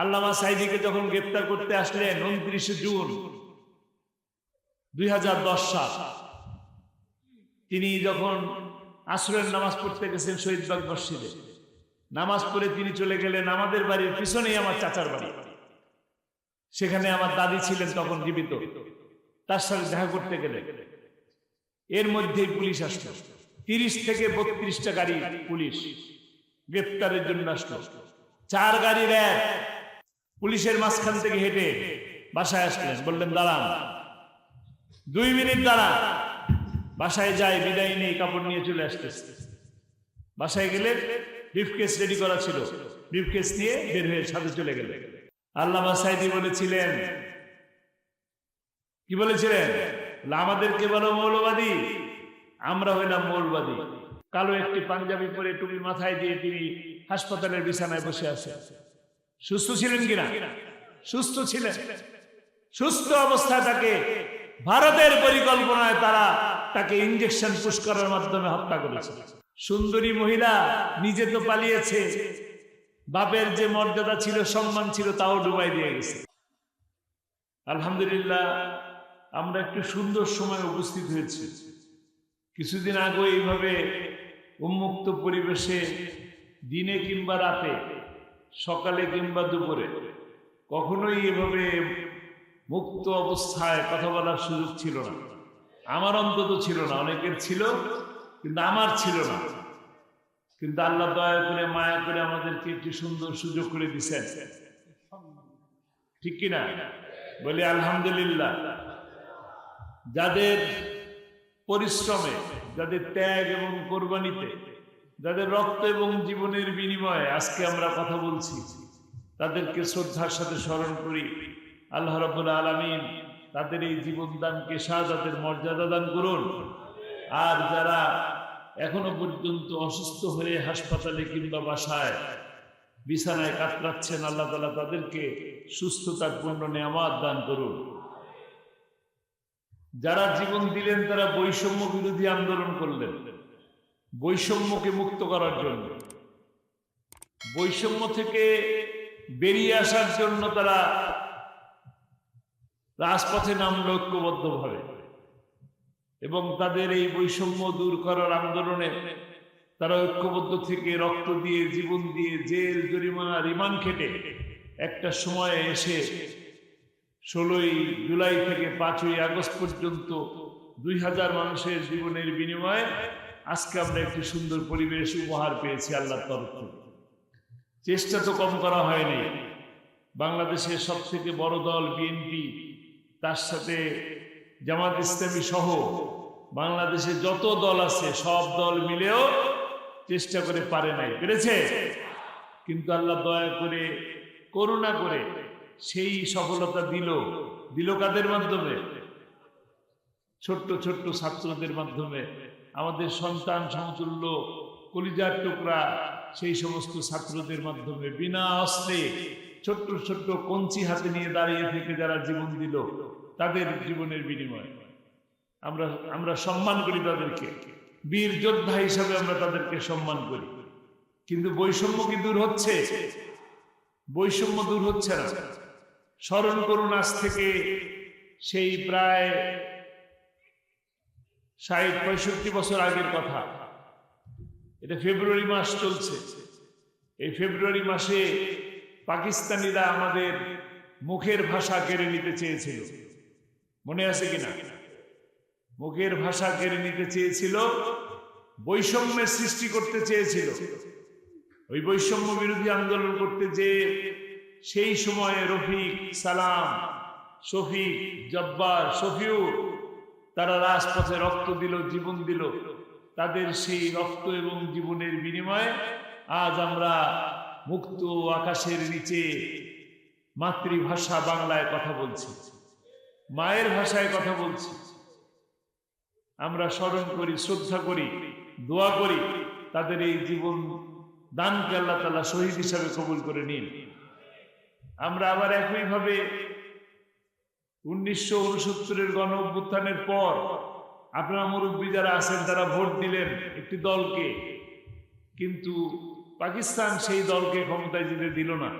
আল্লামা সাইদিকে যখন গ্রেপ্তার করতে আসলেন উনত্রিশে জুন দুই হাজার দশ সাল, তিনি যখন আসরের নামাজ পড়তে গেছেন শহীদবাগ মসজিদে, নামাজ পড়ে তিনি চলে গেলেন আমাদের বাড়ির পিছনেই আমার চাচার বাড়ি। সেখানে আমার দাদি ছিলেন তখন জীবিত। তার সাথে দেখা করতে গেলে এর মধ্যেই পুলিশ আসলো। তিরিশ থেকে বত্রিশটা গাড়ি পুলিশ গ্রেপ্তারের জন্য আসলো। চার গাড়ির এক পুলিশের মাঝখান থেকে হেঁটে বাসায় আসলেন। বললেন দাঁড়ান। দুই মিনিট দাঁড়ান বাসায় যায় বিদায় নিয়ে কাপড় নিয়ে চলে আসতেছে। বাসায় গেলে ব্রিফকেস রেডি করা ছিল। ব্রিফকেস নিয়ে বের হয়ে সাথে চলে গেলে। আল্লামা সাইদি বলেছিলেন কি বলেছিলেন? বলে, আমাদেরকে বলো মৌলবাদী আমরা হইলাম মৌলবাদী। কালো একটি পাঞ্জাবি পরে টুপি মাথায় দিয়ে তিনি হাসপাতালের বিছানায় বসে আছে সুস্থ ছিলেন কিনা? সুস্থ ছিলেন। সুস্থ অবস্থায় তাকে ভারতের পরিকল্পনায় তারা তাকে ইঞ্জেকশন পুশ করার মাধ্যমে হত্যা করেছে। সুন্দরী মহিলা নিজে তো পালিয়েছে। বাপের যে মর্যাদা ছিল, সম্মান ছিল, তাও ডুবাই দিয়ে গেছে। আলহামদুলিল্লাহ, আমরা একটু সুন্দর সময় উপস্থিত হয়েছি। কিছুদিন আগে এইভাবে উন্মুক্ত পরিবেশে দিনে কিংবা রাতে সকালে কিংবা দুপুরে কখনোই এভাবে মুক্ত অবস্থায় কথা বলার সুযোগ ছিল না। আমার অন্তত ছিল না, অনেকের ছিল, কিন্তু আমার ছিল না। কিন্তু আল্লাহ দয়া করে, মায়া করে আমাদেরকে একটি সুন্দর সুযোগ করে দিছেন ঠিক কিনা? বলি, আলহামদুলিল্লাহ। যাদের পরিশ্রমে, যাদের ত্যাগ এবং কোরবানিতে যাদের রক্ত এবং জীবনের বিনিময়ে আজকে আমরা কথা বলছি, তাদেরকে শ্রদ্ধার সাথে স্মরণ করি। আল্লাহ রব্বুল আলমিন তাদের এই জীবন দানকে শাহজাদের মর্যাদা দান করুন। আর যারা এখনও পর্যন্ত অসুস্থ হয়ে হাসপাতালে কিংবা বাসায় বিছানায় কাতরাচ্ছেন, আল্লাহ তালা তাদেরকে সুস্থতার পূর্ণ নেয়ামাত দান করুন। যারা জীবন দিলেন, তারা বৈষম্য বিরোধী আন্দোলন করলেন। বৈষম্যকে মুক্ত করার জন্য। বৈষম্য থেকে বেরিয়ে আসার জন্য তারা রাজপথে নামল ঐক্যবদ্ধভাবে। এবং তাদের এই বৈষম্য দূর করার আন্দোলনে তারা ঐক্যবদ্ধ থেকে রক্ত দিয়ে, জীবন দিয়ে, জেল, জরিমানা, রিমান্ড খেটে একটা সময়ে এসে ষোলোই জুলাই থেকে পাঁচই আগস্ট পর্যন্ত দুই হাজার মানুষের জীবনের বিনিময়ে আজকে আমরা একটি সুন্দর পরিবেশ উপহার পেয়েছি আল্লাহর তরফ থেকে। চেষ্টা তো কম করা হয়নি। বাংলাদেশের সব থেকে বড় দল বিএনপি, তার সাথে জামাত ইসলামী সহ বাংলাদেশে যত দল আছে, সব দল মিলেও চেষ্টা করে পারে নাই। পেরেছে? কিন্তু আল্লাহ দয়া করে, করুণা করে সেই সফলতা দিল। দিল কাদের মাধ্যমে? ছোট্ট ছোট্ট ছাত্রদের মাধ্যমে। আমাদের সন্তান সমতুল্য, কলিজার টুকরা, সেই সমস্ত ছাত্রদের মাধ্যমে বিনা অস্ত্রে ছোট্ট ছোট্ট কঞ্চি হাতে নিয়ে দাঁড়িয়ে থেকে যারা জীবন দিল, তাদের জীবনের বিনিময়। আমরা আমরা সম্মান করি তাদেরকে। বীর যোদ্ধা হিসাবে আমরা তাদেরকে সম্মান করি। কিন্তু বৈষম্য কি দূর হচ্ছে? বৈষম্য দূর হচ্ছে না। স্মরণ করুন আজ থেকে সেই প্রায় ষাট, পঁয়ষট্টি বছর আগের কথা। এটা ফেব্রুয়ারি মাস চলছে। এই ফেব্রুয়ারি মাসে পাকিস্তানিরা আমাদের মুখের ভাষা কেড়ে নিতে চেয়েছিল। মনে আছে কিনা? মুখের ভাষা কেড়ে নিতে চেয়েছিল, বৈষম্যের সৃষ্টি করতে চেয়েছিল। ওই বৈষম্য বিরোধী আন্দোলন করতে যে সেই সময়ে রফিক সালাম, শফিক জব্বার, শফিউর তারা রাজপথে রক্ত দিল, জীবন দিল। তাদের সেই রক্ত এবং জীবনের বিনিময়ে আজ আমরা মুক্ত আকাশের নিচে মাতৃভাষা বাংলায় কথা বলছি, মায়ের ভাষায় কথা বলছি। আমরা স্মরণ করি, শ্রদ্ধা করি, দোয়া করি, তাদের এই জীবন দানকে আল্লাহ তালা শহীদ হিসাবে কবুল করে নিন। আমরা আবার একইভাবে উনিশশো উনসত্তরের গণ অভ্যুত্থানের পর আপনারা মুরব্বী যারা আছেন, তারা ভোট দিলেন একটি দলকে। কিন্তু পাকিস্তান সেই দলকে ক্ষমতায় যেতে দিল না।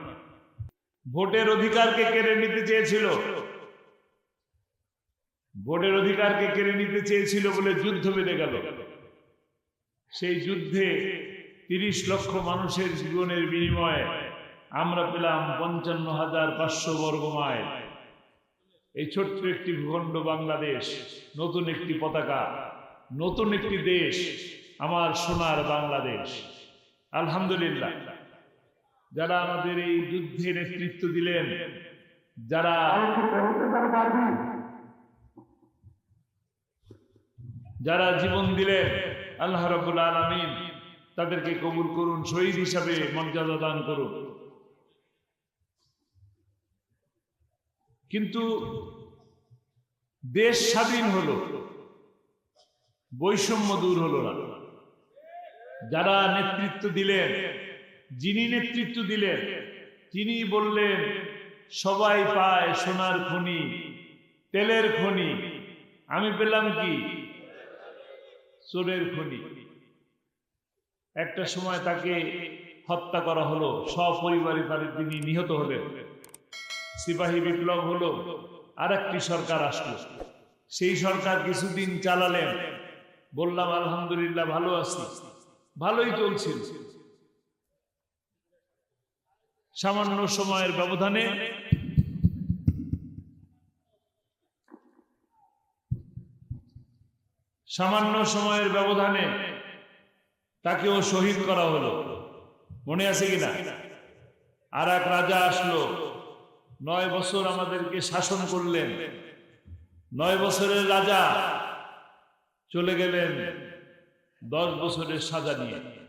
ভোটের অধিকারকে কেড়ে নিতে চেয়েছিল। ভোটের অধিকারকে কেড়ে নিতে চেয়েছিল বলে যুদ্ধ বেঁধে গেল। সেই যুদ্ধে তিরিশ লক্ষ মানুষের জীবনের বিনিময়ে আমরা পেলাম পঞ্চান্ন হাজার পাঁচশো বর্গ মাইল এই ছোট্ট একটি ভূখণ্ড বাংলাদেশ, নতুন একটি পতাকা, নতুন একটি দেশ, আমার সোনার বাংলাদেশ। আলহামদুলিল্লাহ। যারা আমাদের এই যুদ্ধে নেতৃত্ব দিলেন, যারা যারা জীবন দিলেন, আল্লাহ রবুল আলমিন, তাদেরকে কবুল করুন, শহীদ হিসাবে মর্যাদা দান করুন। কিন্তু দেশ স্বাধীন হলো, বৈষম্য দূর হলো না। যারা নেতৃত্ব দিলেন, যিনি নেতৃত্ব দিলেন, তিনি বললেন, সবাই পায় সোনার খনি, তেলের খনি, আমি পেলাম কি? চোরের খনি। একটা সময় তাকে হত্যা করা হলো, সপরিবারে তাদের তিনি নিহত হলেন। সিপাহী বিপ্লব হলো আর একটি সরকার আসলো। সেই সরকার কিছুদিন চালালেন। বললাম, আলহামদুলিল্লাহ, ভালো আছি। ভালোই চলছিল সামান্য সময়ের ব্যবধানে সামান্য সময়ের ব্যবধানে তাকেও শহীদ করা হলো। মনে আছে কিনা? আর এক রাজা আসলো। নয় বছর আমাদেরকে শাসন করলেন। নয় বছরের রাজা চলে গেলেন দশ বছরের সাজা নিয়ে।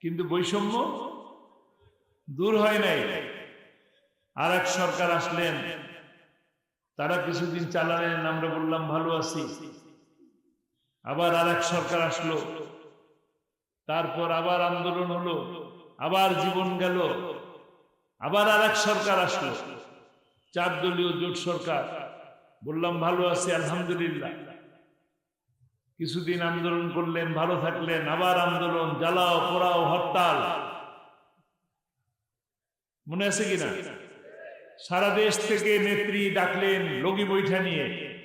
কিন্তু বৈষম্য দূর হয় নাই। আর এক সরকার আসলেন। তারা কিছুদিন চালালেন, আমরা বললাম, ভালো আছি। আবার আর এক সরকার আসলো। তারপর আবার আন্দোলন হলো। আবার জীবন গেল। আবার আর এক সরকার আসলো। চার দলীয় জোট সরকার। বললাম, ভালো আছি, আলহামদুলিল্লাহ। কিছুদিন আন্দোলন করলেন, ভালো থাকলেন, আবার আন্দোলন, জ্বালাও, পোড়াও, হরতাল। মনে আছে কিনা? সারা দেশ থেকে নেত্রী ডাকলেন লগি বৈঠা নিয়ে।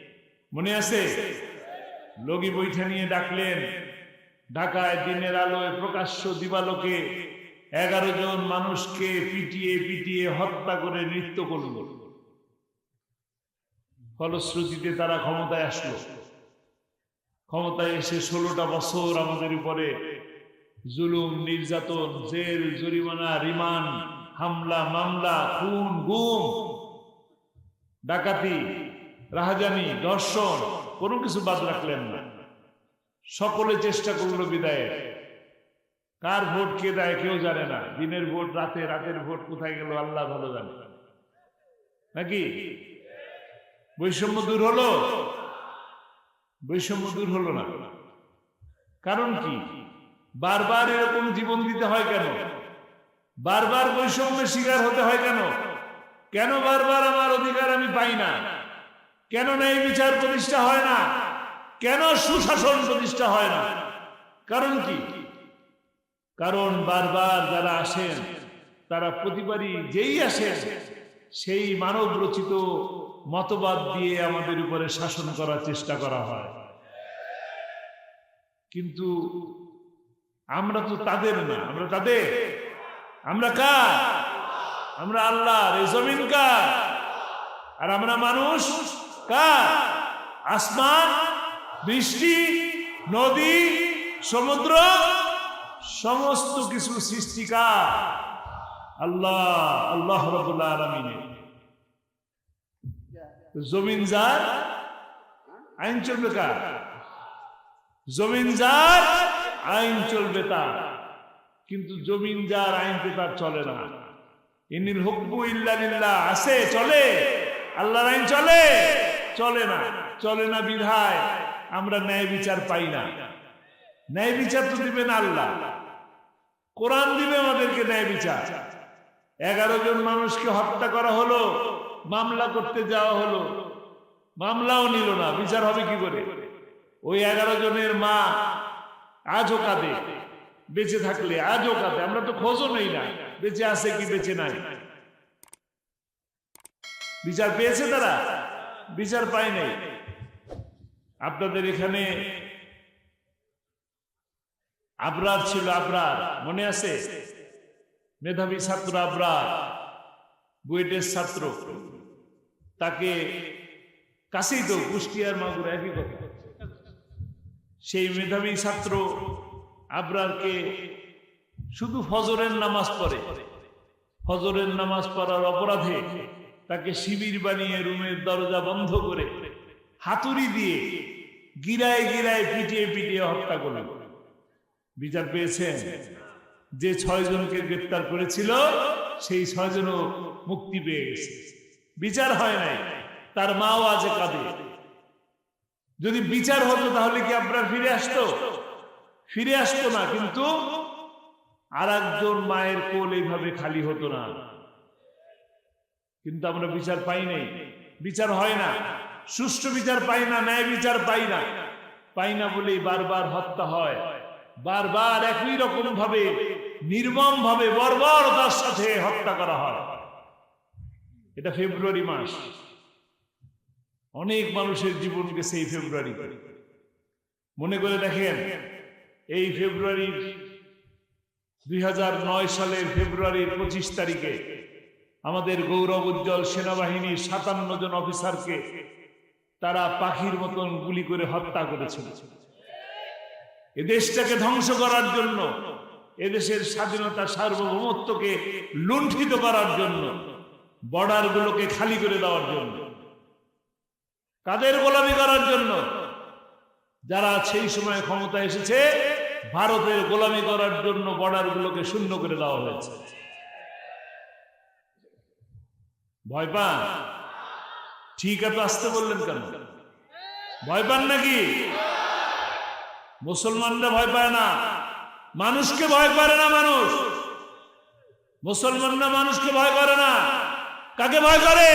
মনে আছে? লগি বৈঠা নিয়ে ডাকলেন। ঢাকায় দিনের আলোয় প্রকাশ্য দিবালোকে এগারো জন মানুষকে পিটিয়ে পিটিয়ে হত্যা করে নৃত্য করল। ফলশ্রুতিতে তারা ক্ষমতায় আসলো। ক্ষমতায় এসে ষোলোটা বছর আমাদের উপরে জুলুম, নির্যাতন, জেল, জরিমানা, রিমান্ড, হামলা, মামলা, খুন, গুম, ডাকাতি, রাহাজানি দর্শন কোনো কিছু বাদ রাখলেন না। সকলে চেষ্টা করল বিদায়ের। কার ভোট কে দেয় কেউ জানে না। দিনের ভোট, রাতে, রাতের ভোট কোথায় গেল, আল্লাহ ভালো জানে। নাকি? বৈষম্য দূর হলো? বৈষম্য দূর হলো না। কারণ কি? বারবার এরকম জীবন দিতে হয় কেন? বারবার বৈষম্যের শিকার হতে হয় কেন? কেন বারবার আমার অধিকার আমি পাই না? কেন ন্যায় বিচার প্রতিষ্ঠা হয় না? কেন সুশাসন প্রতিষ্ঠা হয় না? কারণ কি? কারণ বারবার যারা আসেন, তারা প্রতিবারই যেই আসেন, সেই মানব রচিত মতবাদ দিয়ে আমাদের উপরে শাসন করার চেষ্টা করা হয়। কিন্তু আমরা তো তাদের না, আমরা তাদের। আমরা কার? আমরা আল্লাহ এই জমিন কার? আর আমরা মানুষ কার? আসমান, বৃষ্টি, নদী, সমুদ্র সমস্ত কিছু সৃষ্টিকার আল্লাহ আল্লাহ রবুল্লাহ আলমিনের জমিন যার, আইন চলবে কার? জমিন যার, আইন চলবে তার। কিন্তু জমিন যার, আইন তার চলে না। ইনিল হুকবু ইল্লালিল্লাহ আছে, চলে। আল্লাহর আইন চলে চলে না। চলে না বিধায়, আমরা ন্যায় বিচার পাই না। ন্যায় বিচার তো দিবেন আল্লাহ। কোরআন দিবে আমাদেরকে ন্যায় বিচার। এগারো জন মানুষকে হত্যা করা হলো, মামলা করতে যাওয়া হলো, মামলাও নিল না, বিচার হবে কি করে? ওই এগারো জনের মা আজও কাঁদে, বেঁচে থাকলে আজও কাঁদে, আমরা তো খোঁজও নেই না, বেঁচে আছে কি বেঁচে নাই? বিচার পেয়েছে তারা, বিচার পায় নাই। আপনাদের এখানে আবরার ছিল আবরার, মনে আছে? মেধাবী ছাত্র আবরার, বুয়েটের ছাত্র। তাকে কাছেই তো কুষ্টিয়ার মাগুর একই কথা সেই মেধাবী ছাত্র আবরারকে শুধু ফজরের নামাজ পড়ে। ফজরের নামাজ পড়ার অপরাধে তাকে শিবির বানিয়ে রুমের দরজা বন্ধ করে হাতুড়ি দিয়ে গিরায় গিরায় পিটিয়ে পিটিয়ে হত্যা করলেন বিচার পেয়েছেন। যে ছয় জনকে গ্রেপ্তার করেছিল, সেই ছয় জনও মুক্তি পেয়ে গেছে। বিচার হয় নাই, তার মাও আজ কাঁদে। যদি বিচার হতো, তাহলে কি আপনার ফিরে আসতো? ফিরে আসতো না, কিন্তু আর একজন মায়ের কোল এইভাবে খালি হতো না। কিন্তু আমরা বিচার পাই নাই। বিচার হয় না। সুষ্ঠু বিচার পাই না, ন্যায় বিচার পাই না। পাই না বলেই বারবার হত্যা হয়। বারবার একই রকম ভাবে নির্মম ভাবে বর্বরতার সাথে হত্যা করা হয়। এটা ফেব্রুয়ারি মাস। অনেক মানুষের জীবন গেছে এই ফেব্রুয়ারি মনে করে দেখেন, এই ফেব্রুয়ারির দুই সালের ফেব্রুয়ারির পঁচিশ তারিখে আমাদের গৌরব উজ্জ্বল সেনাবাহিনীর সাতান্ন জন অফিসারকে তারা পাখির মতন গুলি করে হত্যা করেছিল। এ দেশটাকে ধ্বংস করার জন্য এদেশের স্বাধীনতা সার্বভৌমত্বকে লুণ্ঠিত করার জন্য বর্ডার গুলোকে খালি করে দেওয়ার জন্য, কাদের গোলামি করার জন্য, যারা সেই সময় ক্ষমতা এসেছে, ভারতের গোলামি করার জন্য বর্ডার গুলোকে শূন্য করে দেওয়া হয়েছে। ভয় পান? ঠিক এত আসতে বললেন কেন? ভয় পান নাকি? মুসলমানরা ভয় পায় না। মানুষকে ভয় করে না মানুষ। মুসলমানরা মানুষকে ভয় করে না। কাকে ভয় করে?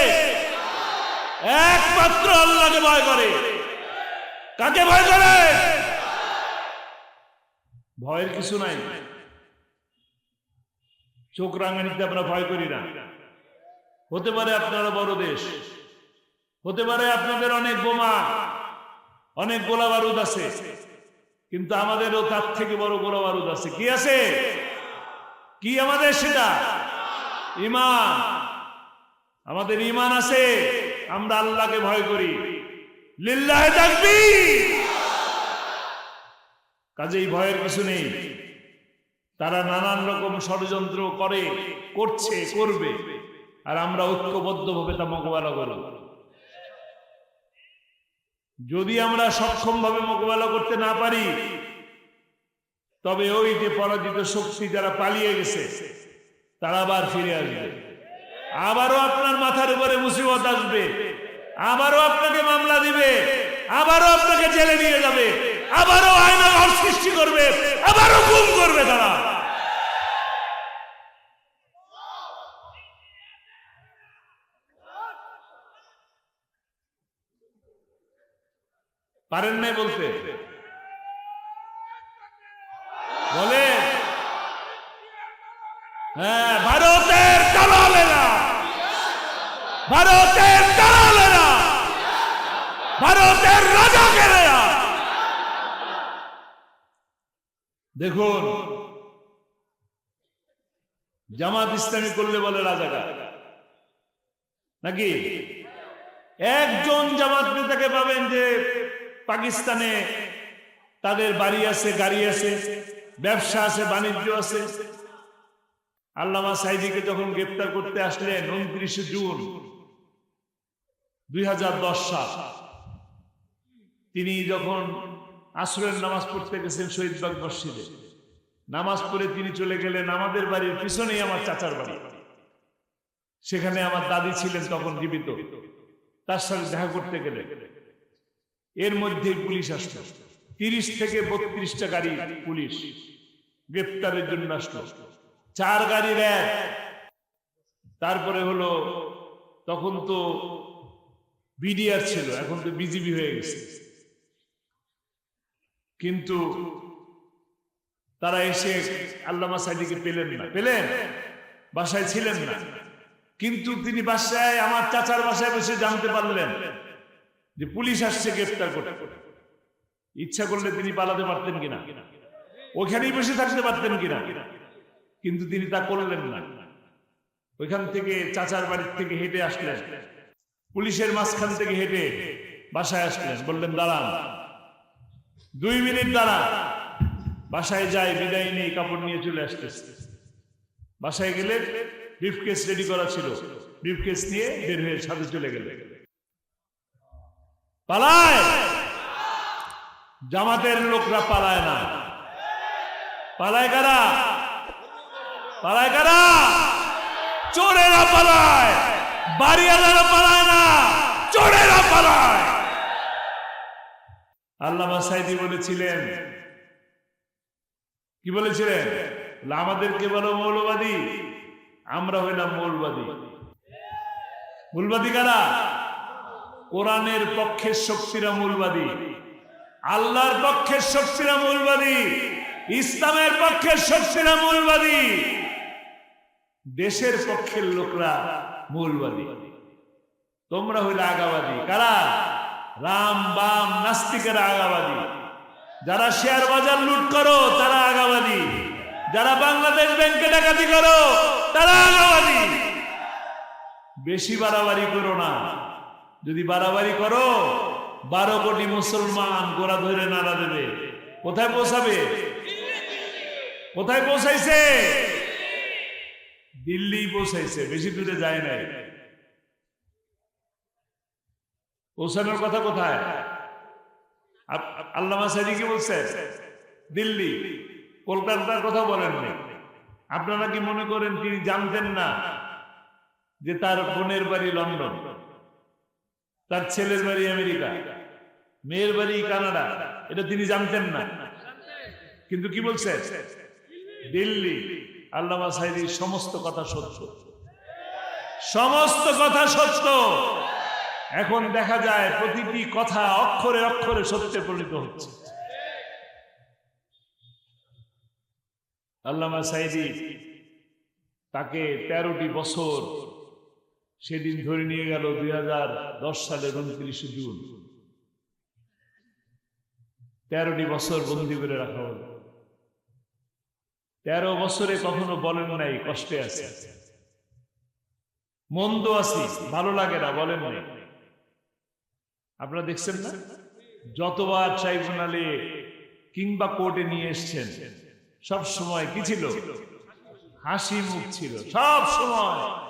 একমাত্র আল্লাহকে ভয় করে। কাকে ভয় করে? ভয়ের কিছু নাই। চোখ রাঙানিতে আমরা ভয় করি না। হতে পারে আপনারা বড় দেশ। হতে পারে আপনাদের অনেক বোমা, অনেক গোলা বারুদ আছে। কিন্তু আমাদেরও তার থেকে বড় গোলা বারুদ আছে। কি আছে? কি আমাদের সেটা? ইমান। আমাদের ইমান আছে, আমরা আল্লাহকে ভয় করি। লিল্লাহে থাকবি কাজেই ভয়ের কিছু নেই। তারা নানান রকম ষড়যন্ত্র করে, করছে, করবে। আর আমরা ঐক্যবদ্ধভাবে তা মোকাবেলা করব। যদি আমরা সক্ষমভাবে মোকাবেলা করতে না পারি, তবে ওই যে পরাজিত শক্তি যারা পালিয়ে গেছে, তারা আবার ফিরে আসবে। আবারও আপনার মাথার উপরে মুসিবত আসবে। আবারও আপনাকে মামলা দিবে। আবারও আপনাকে জেলে নিয়ে যাবে। আবারও আয়না সৃষ্টি করবে। আবারও গুম করবে তারা। পারেন নাই বলতে? বলে হ্যাঁ ভারতের দালালেরা। ভারতের দালালেরা। ভারতের রাজাকেরা। দেখুন, জামাত ইসলামী করলে বলে রাজাকার। নাকি? একজন জামাত নেতাকে পাবেন যে পাকিস্তানে তাদের বাড়ি আছে, গাড়ি আছে, ব্যবসা আছে, বাণিজ্য আছে। আল্লামা সাইদিকে যখন গ্রেপ্তার করতে আসলেন উনত্রিশে জুন দুই সাল, তিনি যখন আসরের নামাজ পড়তে গেছেন শহীদ শহীদবাগ মসজিদে, নামাজ পড়ে তিনি চলে গেলেন আমাদের বাড়ির পিছনেই আমার চাচার বাড়ি। সেখানে আমার দাদি ছিলেন তখন জীবিত। তার সাথে দেখা করতে গেলে এর মধ্যে পুলিশ আসলো। তিরিশ থেকে বত্রিশটা গাড়ি পুলিশ গ্রেপ্তারের জন্য আসলো। চার গাড়ি র্যাব। তারপরে হলো, তখন তো বিডিআর ছিল, এখন তো বিজিবি হয়ে গেছে। কিন্তু তারা এসে আল্লামা সাইদিকে পেলেন না। পেলেন? বাসায় ছিলেন না। কিন্তু তিনি বাসায়, আমার চাচার বাসায় বসে জানতে পারলেন যে পুলিশ আসছে গ্রেফতার করতে। ইচ্ছা করলে তিনি পালাতে পারতেন কিনা? ওখানেই বসে থাকতে পারতেন কিনা? কিন্তু তিনি তা করলেন না। ওইখান থেকে চাচার বাড়ির থেকে হেঁটে আসলেন। পুলিশের মাঝখান থেকে হেঁটে বাসায় আসলেন। বললেন, দাঁড়ান। দুই মিনিট দাঁড়া। বাসায় যায় বিদায় নিয়ে কাপড় নিয়ে চলে আসতেছে। বাসায় গেলে ব্রিফকেস রেডি করা ছিল। ব্রিফকেস নিয়ে বের হয়ে সাথে চলে গেলে পালায়। জামাতের লোকরা পালায় না। পালায় কারা? পালায় কারা? চোরেরা পালায়। বাড়িওয়ালারা পালায় না। চোরেরা পালায়। আল্লামা সাইদি বলেছিলেন কি বলেছিলেন? বলে, আমাদেরকে বলো মৌলবাদী আমরা হইলাম মৌলবাদী। মূলবাদী কারা? কোরআনের পক্ষের শক্তিরা মূলবাদী আল্লাহর পক্ষের শক্তিরা মূলবাদী ইসলামের পক্ষের শক্তিরা মূলবাদী দেশের পক্ষের লোকরা মূলবাদী। তোমরা হইলে আগাবাদী। কারা? রাম, বাম, নাস্তিকেরা আগাবাদী। যারা শেয়ার বাজার লুট করো, তারা আগাবাদী। যারা বাংলাদেশ ব্যাংকে ডাকাতি করো, তারা আগাবাদী। বেশি বাড়াবাড়ি করো না। যদি বাড়াবাড়ি করো, বারো কোটি মুসলমান গোড়া ধরে নাড়া দেবে। কোথায় পৌঁছাবে? কোথায় পৌঁছাইছে? দিল্লি পৌঁছাইছে, বেশি দূরে যায় নাই। পৌঁছানোর কথা কোথায়? আল্লামা সাইদি কি বলছে দিল্লি। কলকাতার কথা বলেননি। আপনারা কি মনে করেন তিনি জানতেন না যে তার বোনের বাড়ি লন্ডন? তার ছেলের বাড়ি আমেরিকা। মেয়ের বাড়ি কানাডা। এটা তিনি জানতেন না। কিন্তু কি বলছে? দিল্লি। আল্লামা সাইদির সমস্ত কথা সত্য। সমস্ত কথা সত্য। এখন দেখা যায় প্রতিটি কথা অক্ষরে অক্ষরে সত্যে পরিণত হচ্ছে। আল্লামা সাইদি তাকে তেরোটি বছর সেদিন ধরে নিয়ে গেল দুই হাজার দশ সালের উনত্রিশে জুন। তেরোটি বছর বন্দি করে রাখা হলো। তেরো বছরে কখনো বলেন নাই, কষ্টে আছে। মন্দ আছি, ভালো লাগে না, বলেন নাই। আপনারা দেখছেন না? যতবার ট্রাইব্যুনালে কিংবা কোর্টে নিয়ে এসছেন, সব সময় কি ছিল? হাসি মুখ ছিল, সব সময়।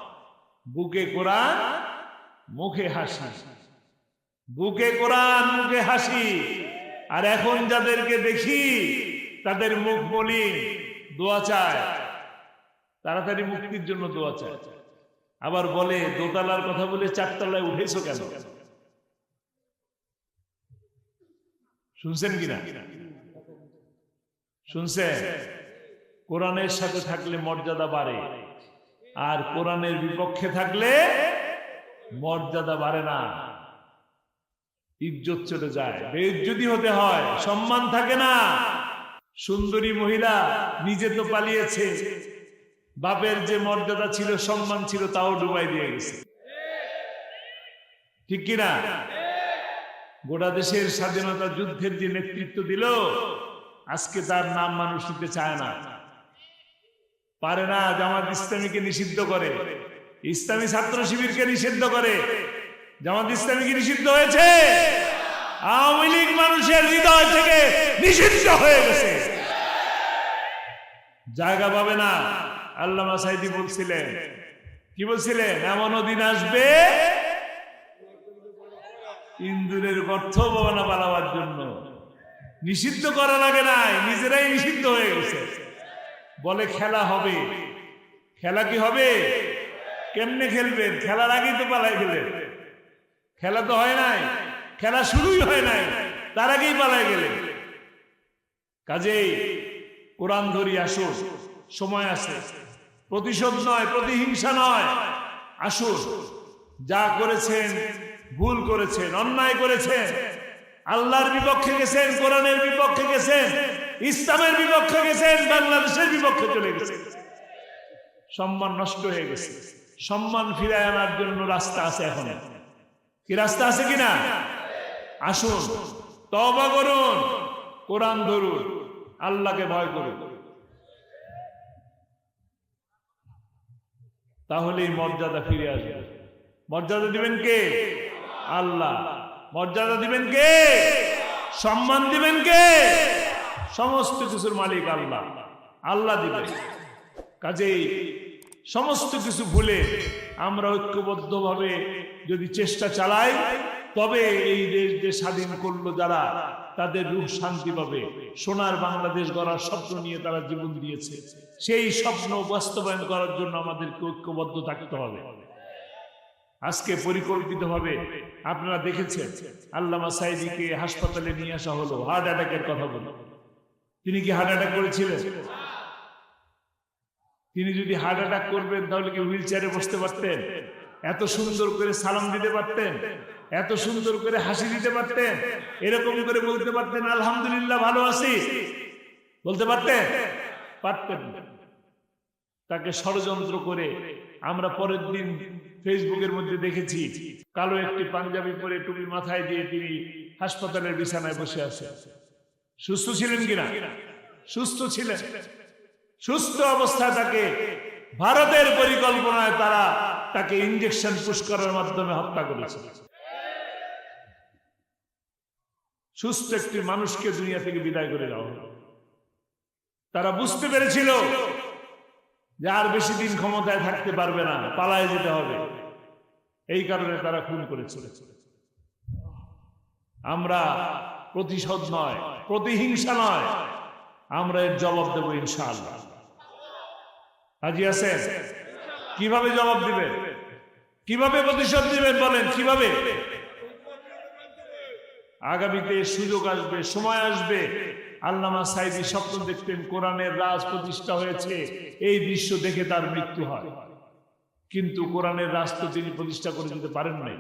বুকে কোরআন, মুখে হাসি। বুকে কোরআন, মুখে হাসি। আর এখন যাদেরকে দেখি, তাদের মুখ বলি দোয়া চায়। তাড়াতাড়ি মুক্তির জন্য দোয়া চায়। আবার বলে, দোতলার কথা বলে চারতলায় উঠেছো কেন? শুনছেন কিনা? শুনছেন? কোরআনের সাথে থাকলে মর্যাদা বাড়ে। আর কোরআনের বিপক্ষে থাকলে মর্যাদা বাড়ে না। ইজ্জত চলে যায়, বেইজ্জতি হতে হয়, সম্মান থাকে না। সুন্দরী মহিলা নিজে তো পালিয়েছে, বাপের যে মর্যাদা ছিল, সম্মান ছিল, তাও ডুবাই দিয়ে গেছে। ঠিক কিনা? গোটা দেশের স্বাধীনতা যুদ্ধের যে নেতৃত্ব দিল, আজকে তার নাম মানুষ নিতে চায় না। পারে না জামাত ইসলামীকে নিষিদ্ধ করে। ইসলামী ছাত্র শিবিরকে নিষিদ্ধ করে। জামাত ইসলামী কি নিষিদ্ধ হয়েছে? আওয়ামী লীগ মানুষের হৃদয় থেকে নিষিদ্ধ হয়ে গেছে। জায়গা পাবে না। আল্লামা সাইদি বলছিলেন। কি বলছিলেন? এমনও দিন আসবে ইন্দুরের গর্থ ভবনা বানাবার জন্য। নিষিদ্ধ করা লাগে নাই, নিজেরাই নিষিদ্ধ হয়ে গেছে। বলে খেলা হবে। খেলা কি হবে? কেমনে খেলবেন? খেলার আগেই তো পালাই গেলেন। খেলা তো হয় নাই। খেলা শুরুই হয় নাই। তার আগেই পালাই গেলেন। কাজেই কোরআন ধরি আসুন। সময় আছে। প্রতিশোধ নয়, প্রতিহিংসা নয়। আসুন। যা করেছেন, ভুল করেছেন, অন্যায় করেছেন, আল্লাহর বিপক্ষে গেছেন, কোরআনের বিপক্ষে গেছেন ইসলামের বিপক্ষে গেছেন বাংলাদেশের বিপক্ষে চলে গেছেন সম্মান নষ্ট হয়ে গেছে। সম্মান ফিরায় আনার জন্য রাস্তা আছে এখন। কি রাস্তা আছে কিনা? আসুন তবা করুন, কোরআন ধরুন, আল্লাহকে ভয় করুন। তাহলেই মর্যাদা ফিরে আসবে। মর্যাদা দিবেন কে? আল্লাহ। মর্যাদা দিবেন কে? সম্মান দিবেন কে? সমস্ত কিছুর মালিক আল্লাহ। আল্লাহ দিবেন কাজেই সমস্ত কিছু ভুলে আমরা ঐক্যবদ্ধভাবে যদি চেষ্টা চালাই, তবে এই দেশ যে স্বাধীন করল যারা, তাদের রূপ শান্তি পাবে। সোনার বাংলাদেশ গড়ার স্বপ্ন নিয়ে তারা জীবন দিয়েছে। সেই স্বপ্ন বাস্তবায়ন করার জন্য আমাদেরকে ঐক্যবদ্ধ থাকতে হবে। আজকে পরিকল্পিতভাবে আপনারা দেখেছেন, আল্লামা সাইদিকে হাসপাতালে নিয়ে আসা হলো। হার্ট অ্যাটাকের কথা বলে তিনি কি হার্ট অ্যাটাক করেছিলেন? তিনি যদি হার্ট অ্যাটাক করবেন, তাহলে কি হুইল চেয়ারে বসতে পারতেন? এত সুন্দর করে সালাম দিতে পারতেন? এত সুন্দর করে হাসি দিতে পারতেন? এরকম করে বলতে পারতেন, আলহামদুলিল্লাহ, ভালো আছি। বলতে পারতেন? পারতেন তাকে ষড়যন্ত্র করে আমরা পরের দিন ফেসবুকের মধ্যে দেখেছি, কালো একটি পাঞ্জাবি পরে টুপি মাথায় দিয়ে তিনি হাসপাতালের বিছানায় বসে আছে সুস্থ ছিলেন কিনা? সুস্থ ছিলেন। সুস্থ অবস্থায় তাকে ভারতের পরিকল্পনায় তারা তাকে ইঞ্জেকশন পুশ করার মাধ্যমে হত্যা করেছে। সুস্থ একটি মানুষকে দুনিয়া থেকে বিদায় করে দেওয়া তারা বুঝতে পেরেছিল যে আর বেশি দিন ক্ষমতায় থাকতে পারবে না, পালায় যেতে হবে। এই কারণে তারা খুন করেছিল। আমরা প্রতিশোধ নয়, প্রতিহিংসা নয়। আমরা এর জবাব দেবো ইনশাআল্লাহ। আছেন কীভাবে জবাব দিবেন? কীভাবে প্রতিশোধ দিবেন বলেন, কীভাবে? আগামীতে সুযোগ আসবে, সময় আসবে। আল্লামা সাইদি স্বপ্ন দেখতেন কোরআনের রাজ প্রতিষ্ঠা হয়েছে, এই দৃশ্য দেখে তার মৃত্যু হয়। কিন্তু কোরআনের রাজ তো তিনি প্রতিষ্ঠা করে দিতে পারেন নাই।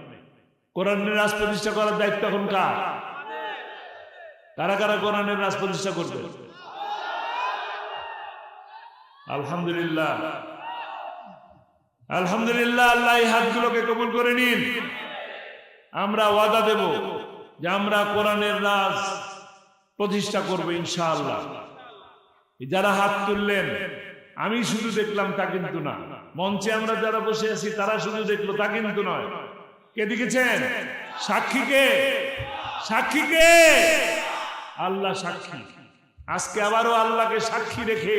কোরআনের রাজ প্রতিষ্ঠা করার দায়িত্ব এখন কার? কারা কারা কোরআনের রাজ প্রতিষ্ঠা করবে? আলহামদুলিল্লাহ। আলহামদুলিল্লাহ, আল্লাহ এই হাতগুলোকে কবুল করে নিন। আমরা ওয়াদা দেব যে আমরা কোরআনের রাজ প্রতিষ্ঠা করব ইনশাআল্লাহ। যারা হাত তুললেন, আমি শুধু দেখলাম তা কিন্তু না। মঞ্চে আমরা যারা বসে আছি, তারা শুধু দেখল তা কিন্তু নয়। কে দেখেছেন? সাক্ষীকে সাক্ষীকে আল্লাহ সাক্ষী। আজকে আবারও আল্লাহকে সাক্ষী রেখে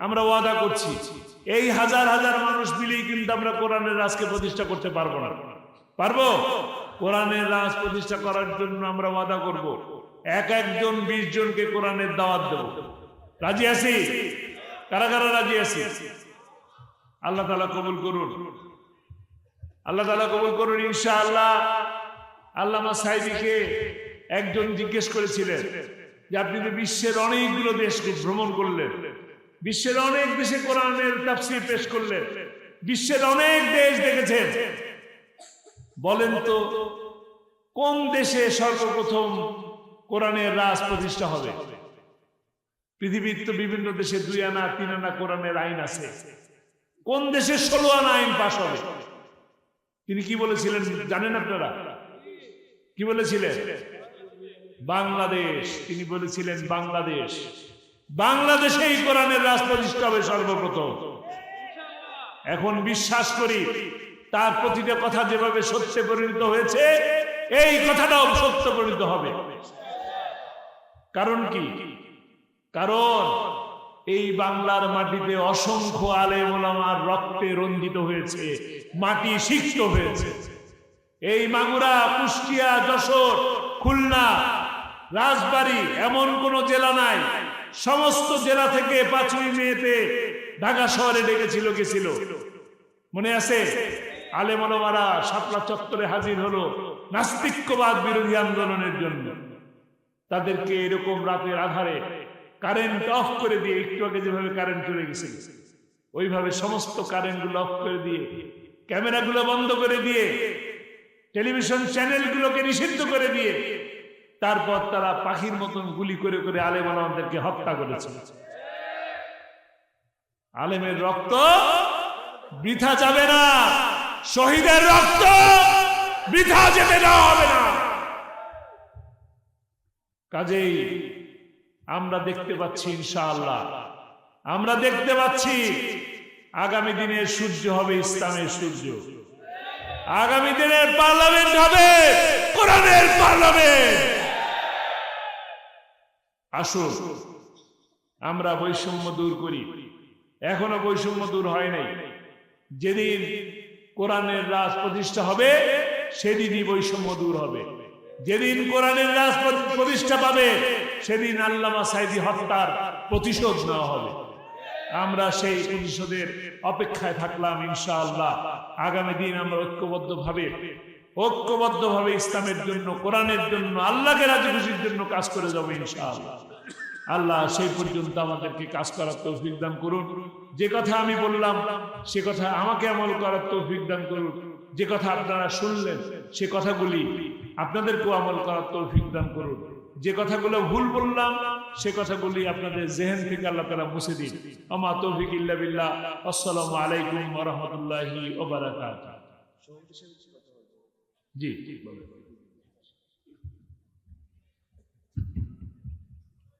আমরা ওয়াদা করছি, এই হাজার হাজার মানুষ মিলেই কিন্তু আমরা কোরআনের রাজকে প্রতিষ্ঠা করতে পারব না। পারব? কোরআনের রাজ প্রতিষ্ঠা করার জন্য আমরা ওয়াদা করব। এক একজন, বিশ জনকে কোরআনের দাওয়াত দেব। রাজি আছি? কারা কারা রাজি আছি? আল্লাহ তালা কবুল করুন। আল্লাহ তালা কবুল করুন ইনশা আল্লাহ আল্লামা সাইদিকে একজন জিজ্ঞেস করেছিলেন যে, আপনি তো বিশ্বের অনেকগুলো দেশকে ভ্রমণ করলেন, বিশ্বের অনেক দেশে কোরআনের তাফসীর পেশ করলেন, বিশ্বের অনেক দেশ দেখেছেন। বলেন তো, কোন দেশে সর্বপ্রথম কোরআনের রাজ প্রতিষ্ঠা হবে? পৃথিবীর তো বিভিন্ন দেশে দুই আনা, তিন আনা কোরআনের আইন আছে। কোন দেশে ষোলো আনা আইন পাশ হবে? তিনি কি বলেছিলেন জানেন আপনারা? কি বলেছিলেন? বাংলাদেশ, তিনি বলেছিলেন বাংলাদেশ। বাংলাদেশেই কোরআনের রাজ প্রতিষ্ঠা হবে সর্বপ্রথম। এখন বিশ্বাস করি, তার প্রতিটা কথা যেভাবে সত্যে পরিণত হয়েছে, এই কথাটাও সত্য পরিণত হবে। কারণ কি? কারণ এই বাংলার মাটিতে অসংখ্য আলেম ওলামার রক্তে রঞ্জিত হয়েছে, মাটি সিক্ত হয়েছে। এই মাগুরা, কুষ্টিয়া, যশোর, খুলনা রাজবাড়ী এমন কোন জেলা নাই। সমস্ত জেলা থেকে পাঁচই মেয়েতে ঢাকা শহরে ডেকেছিল, গেছিল। মনে আছে? আলেমনমারা শাপলা চত্বরে হাজির হলো নাস্তিক্যবাদ বিরোধী আন্দোলনের জন্য। তাদেরকে এরকম রাতের আধারে কারেন্ট অফ করে দিয়ে একটু আগে যেভাবে কারেন্ট চলে গেছে, ওইভাবে সমস্ত কারেন্টগুলো অফ করে দিয়ে ক্যামেরাগুলো বন্ধ করে দিয়ে টেলিভিশন চ্যানেলগুলোকে নিষিদ্ধ করে দিয়ে তারপর তারা পাখির মতন গুলি করে করে আলেম আমাদেরকে হত্যা করেছে। আলেমের রক্ত বৃথা যাবে না। শহীদের রক্ত বৃথা যেতে দেওয়া হবে না। কাজেই আমরা দেখতে পাচ্ছি ইনশাআল্লাহ। আমরা দেখতে পাচ্ছি আগামী দিনের সূর্য হবে, ইসলামের সূর্য। আগামী দিনের পার্লামেন্ট হবে, কোরআনের পার্লামেন্ট। আসুন, আমরা বৈষম্য দূর করি। এখনও বৈষম্য দূর হয় নাই। যেদিন কোরআনের রাজ প্রতিষ্ঠা হবে, সেদিনই বৈষম্য দূর হবে। যেদিন কোরআনের রাজ প্র- প্রতিষ্ঠা পাবে, সেদিন আল্লামা সাইদি হত্যার প্রতিশোধ নেওয়া হবে। আমরা সেই প্রতিশোধের অপেক্ষায় থাকলাম ইনশাআল্লাহ। আগামী দিন আমরা ঐক্যবদ্ধ ঐক্যবদ্ধ ভাবে ইসলামের জন্য, কোরআনের জন্য, আল্লাহকে রাজি খুশির জন্য কাজ করে যাব ইনশাআল্লাহ। আল্লাহ সেই পর্যন্ত আমাদেরকে কাজ করার তৌফিক দান করুন। যে কথা আমি বললাম, সে কথা আমাকে আমল করার তৌফিক দান করুন। যে কথা আপনারা শুনলেন, সে কথাগুলি আপনাদেরকেও আমল করার তৌফিক দান করুন। যে কথাগুলো ভুল বললাম, সে কথাগুলি আপনাদের জেহেন থেকে আল্লাহ তালা মুছে দিন। আমা তৌফিক ইল্লা বিল্লাহ। আসসালামু আলাইকুম রাহমাতুল্লাহি বারাকাতুহু। জি বলেন